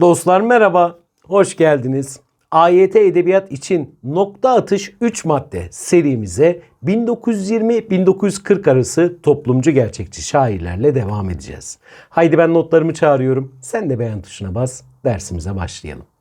Dostlar merhaba, hoş geldiniz. AYT Edebiyat için nokta atış 3 madde serimize 1920-1940 arası toplumcu gerçekçi şairlerle devam edeceğiz. Haydi ben notlarımı çağırıyorum. Sen de beğen tuşuna bas. Dersimize başlayalım.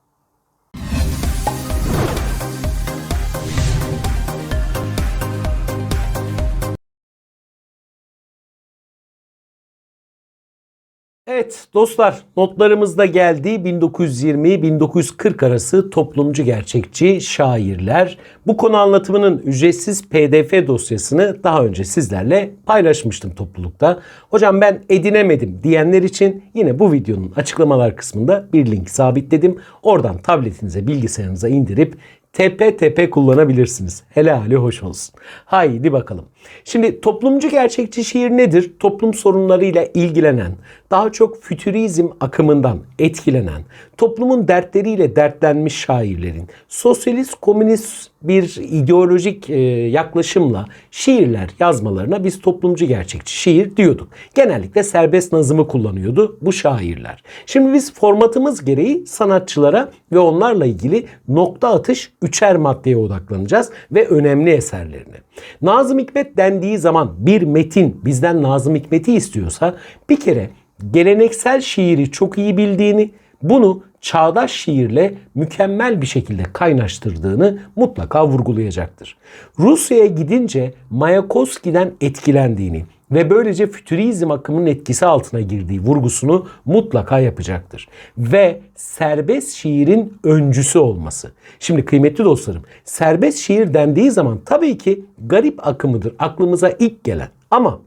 Evet dostlar notlarımızda geldi 1920-1940 arası toplumcu gerçekçi şairler. Bu konu anlatımının ücretsiz pdf dosyasını daha önce sizlerle paylaşmıştım toplulukta. Hocam ben edinemedim diyenler için yine bu videonun açıklamalar kısmında bir link sabitledim. Oradan tabletinize bilgisayarınıza indirip tepe tepe kullanabilirsiniz. Helali hoş olsun. Haydi bakalım. Şimdi toplumcu gerçekçi şiir nedir? Toplum sorunlarıyla ilgilenen, daha çok fütürizm akımından etkilenen, toplumun dertleriyle dertlenmiş şairlerin, sosyalist komünist bir ideolojik e, yaklaşımla şiirler yazmalarına biz toplumcu gerçekçi şiir diyorduk. Genellikle serbest nazımı kullanıyordu bu şairler. Şimdi biz formatımız gereği sanatçılara ve onlarla ilgili nokta atış üçer maddeye odaklanacağız ve önemli eserlerine. Nazım Hikmet dendiği zaman bir metin bizden Nazım Hikmet'i istiyorsa bir kere geleneksel şiiri çok iyi bildiğini, bunu çağdaş şiirle mükemmel bir şekilde kaynaştırdığını mutlaka vurgulayacaktır. Rusya'ya gidince Mayakovski'den etkilendiğini ve böylece fütürizm akımının etkisi altına girdiği vurgusunu mutlaka yapacaktır. Ve serbest şiirin öncüsü olması. Şimdi kıymetli dostlarım, serbest şiir dendiği zaman tabii ki garip akımıdır aklımıza ilk gelen. Ama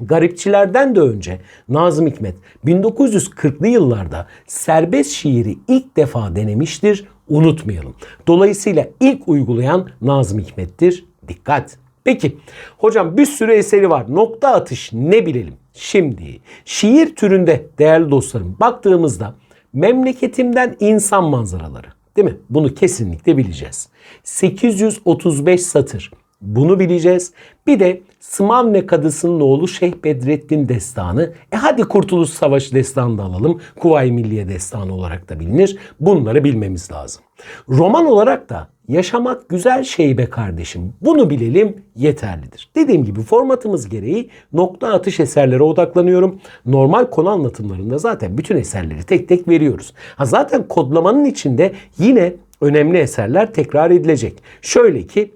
Garipçilerden de önce Nazım Hikmet 1940'lı yıllarda serbest şiiri ilk defa denemiştir. Unutmayalım. Dolayısıyla ilk uygulayan Nazım Hikmet'tir. Dikkat. Peki hocam bir sürü eseri var. Nokta atış ne bilelim? Şimdi şiir türünde değerli dostlarım baktığımızda memleketimden insan manzaraları değil mi? Bunu kesinlikle bileceğiz. 835 satır. Bunu bileceğiz. Bir de Smavne Kadısı'nın oğlu Şeyh Bedrettin Destanı. E hadi Kurtuluş Savaşı Destanı da alalım. Kuvayi Milliye Destanı olarak da bilinir. Bunları bilmemiz lazım. Roman olarak da Yaşamak güzel şey be kardeşim. Bunu bilelim yeterlidir. Dediğim gibi formatımız gereği nokta atış eserlere odaklanıyorum. Normal konu anlatımlarında zaten bütün eserleri tek tek veriyoruz. Ha zaten kodlamanın içinde yine önemli eserler tekrar edilecek. Şöyle ki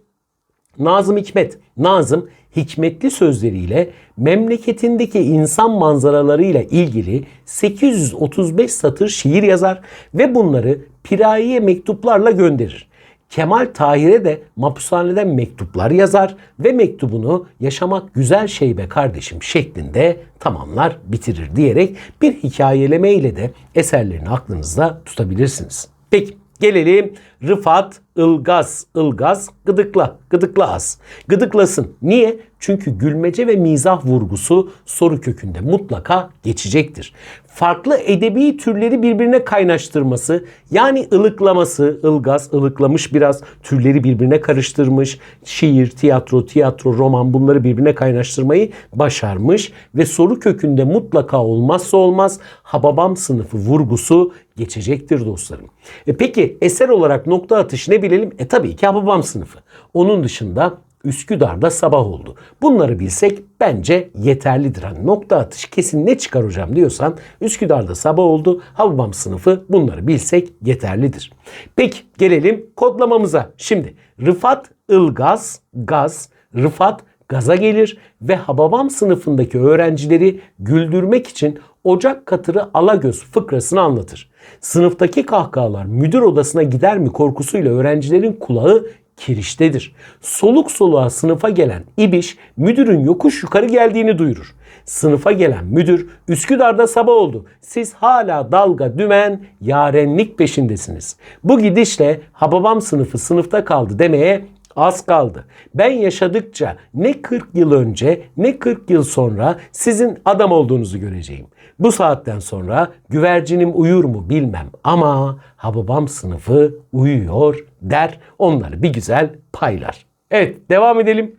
Nazım Hikmet, Nazım hikmetli sözleriyle memleketindeki insan manzaralarıyla ilgili 835 satır şiir yazar ve bunları Pirayi'ye mektuplarla gönderir. Kemal Tahir'e de mapushaneden mektuplar yazar ve mektubunu yaşamak güzel şey be kardeşim şeklinde tamamlar bitirir diyerek bir hikayeleme ile de eserlerini aklınızda tutabilirsiniz. Peki gelelim Rıfat Ilgaz, Ilgaz, gıdıkla, gıdıkla az. Gıdıklasın. Niye? Çünkü gülmece ve mizah vurgusu soru kökünde mutlaka geçecektir. Farklı edebi türleri birbirine kaynaştırması, yani ılıklaması, ılgaz, ılıklamış biraz türleri birbirine karıştırmış, şiir, tiyatro, tiyatro, roman bunları birbirine kaynaştırmayı başarmış ve soru kökünde mutlaka olmazsa olmaz Hababam sınıfı vurgusu geçecektir dostlarım. E peki eser olarak nokta atış ne bilelim? E tabii ki Hababam sınıfı. Onun dışında Üsküdar'da sabah oldu. Bunları bilsek bence yeterlidir. Hani nokta atış kesin ne çıkar hocam diyorsan Üsküdar'da sabah oldu. Hababam sınıfı bunları bilsek yeterlidir. Peki gelelim kodlamamıza. Şimdi Rıfat Ilgaz, Gaz, Rıfat gaza gelir ve Hababam sınıfındaki öğrencileri güldürmek için ocak katırı alagöz fıkrasını anlatır. Sınıftaki kahkahalar müdür odasına gider mi korkusuyla öğrencilerin kulağı kiriştedir. Soluk soluğa sınıfa gelen İbiş müdürün yokuş yukarı geldiğini duyurur. Sınıfa gelen müdür Üsküdar'da sabah oldu. Siz hala dalga dümen yarenlik peşindesiniz. Bu gidişle Hababam sınıfı sınıfta kaldı demeye az kaldı. Ben yaşadıkça ne 40 yıl önce ne 40 yıl sonra sizin adam olduğunuzu göreceğim. Bu saatten sonra güvercinim uyur mu bilmem ama Hababam sınıfı uyuyor der onları bir güzel paylar. Evet devam edelim.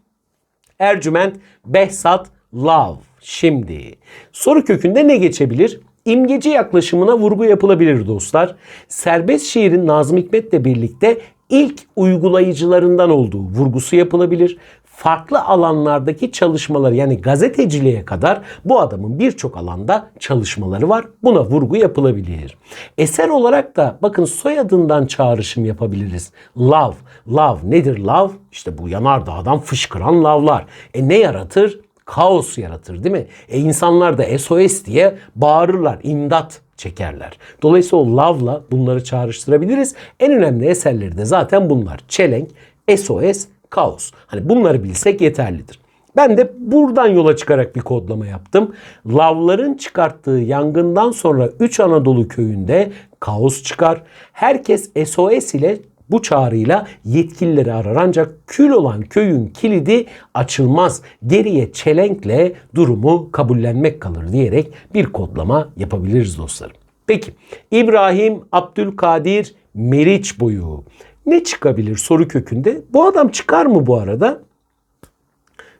Ercüment, Behzat, Love. Şimdi soru kökünde ne geçebilir? İmgeci yaklaşımına vurgu yapılabilir dostlar. Serbest şiirin Nazım Hikmet'le birlikte ilk uygulayıcılarından olduğu vurgusu yapılabilir. Farklı alanlardaki çalışmaları yani gazeteciliğe kadar bu adamın birçok alanda çalışmaları var. Buna vurgu yapılabilir. Eser olarak da bakın soyadından çağrışım yapabiliriz. Love. Love nedir love? İşte bu yanardağdan fışkıran lavlar. E ne yaratır? Kaos yaratır değil mi? E insanlar da SOS diye bağırırlar, imdat çekerler. Dolayısıyla o love'la bunları çağrıştırabiliriz. En önemli eserleri de zaten bunlar. Çelenk, SOS, kaos. Hani bunları bilsek yeterlidir. Ben de buradan yola çıkarak bir kodlama yaptım. Lavların çıkarttığı yangından sonra 3 Anadolu köyünde kaos çıkar. Herkes SOS ile bu çağrıyla yetkilileri arar ancak kül olan köyün kilidi açılmaz. Geriye çelenkle durumu kabullenmek kalır diyerek bir kodlama yapabiliriz dostlarım. Peki İbrahim Abdülkadir Meriç boyu ne çıkabilir soru kökünde? Bu adam çıkar mı bu arada?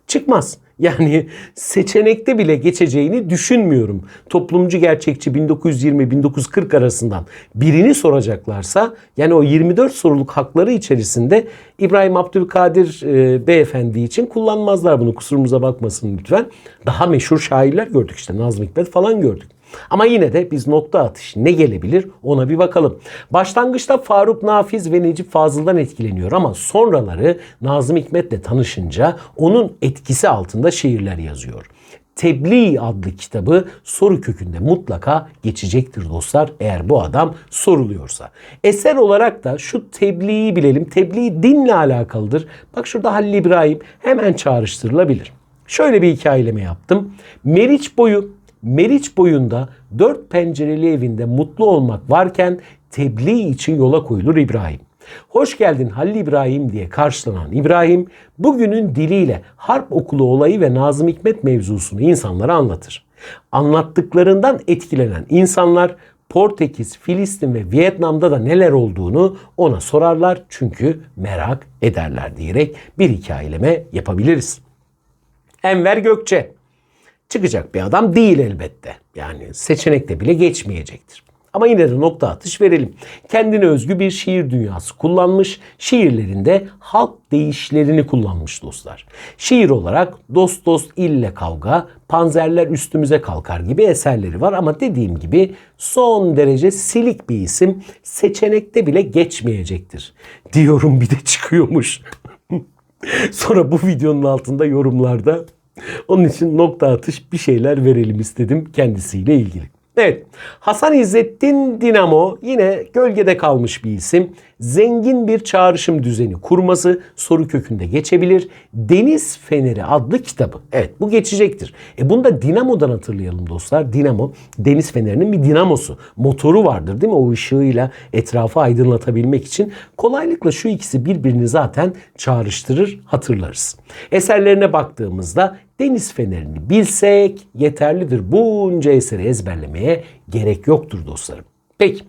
çıkmaz. Yani seçenekte bile geçeceğini düşünmüyorum. Toplumcu gerçekçi 1920-1940 arasından birini soracaklarsa yani o 24 soruluk hakları içerisinde İbrahim Abdülkadir e, beyefendi için kullanmazlar bunu. Kusurumuza bakmasın lütfen. Daha meşhur şairler gördük işte Nazım Hikmet falan gördük. Ama yine de biz nokta atış ne gelebilir ona bir bakalım. Başlangıçta Faruk Nafiz ve Necip Fazıl'dan etkileniyor ama sonraları Nazım Hikmet'le tanışınca onun etkisi altında şiirler yazıyor. Tebliğ adlı kitabı soru kökünde mutlaka geçecektir dostlar eğer bu adam soruluyorsa. Eser olarak da şu tebliği bilelim. Tebliğ dinle alakalıdır. Bak şurada Halil İbrahim hemen çağrıştırılabilir. Şöyle bir hikayeleme yaptım. Meriç boyu Meriç boyunda dört pencereli evinde mutlu olmak varken tebliğ için yola koyulur İbrahim. Hoş geldin Halil İbrahim diye karşılanan İbrahim bugünün diliyle harp okulu olayı ve Nazım Hikmet mevzusunu insanlara anlatır. Anlattıklarından etkilenen insanlar Portekiz, Filistin ve Vietnam'da da neler olduğunu ona sorarlar çünkü merak ederler diyerek bir hikayeleme yapabiliriz. Enver Gökçe çıkacak bir adam değil elbette. Yani seçenekte bile geçmeyecektir. Ama yine de nokta atış verelim. Kendine özgü bir şiir dünyası kullanmış. Şiirlerinde halk deyişlerini kullanmış dostlar. Şiir olarak dost dost ille kavga, panzerler üstümüze kalkar gibi eserleri var ama dediğim gibi son derece silik bir isim seçenekte bile geçmeyecektir. Diyorum bir de çıkıyormuş. Sonra bu videonun altında yorumlarda onun için nokta atış bir şeyler verelim istedim kendisiyle ilgili. Evet Hasan İzzettin Dinamo yine gölgede kalmış bir isim. Zengin bir çağrışım düzeni kurması soru kökünde geçebilir. Deniz Feneri adlı kitabı. Evet bu geçecektir. E bunu da Dinamo'dan hatırlayalım dostlar. Dinamo deniz fenerinin bir dinamosu. Motoru vardır değil mi? O ışığıyla etrafı aydınlatabilmek için kolaylıkla şu ikisi birbirini zaten çağrıştırır hatırlarız. Eserlerine baktığımızda deniz fenerini bilsek yeterlidir. Bunca eseri ezberlemeye gerek yoktur dostlarım. Peki.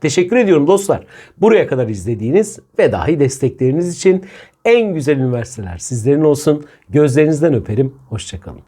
Teşekkür ediyorum dostlar. Buraya kadar izlediğiniz ve dahi destekleriniz için en güzel üniversiteler sizlerin olsun. Gözlerinizden öperim. Hoşçakalın.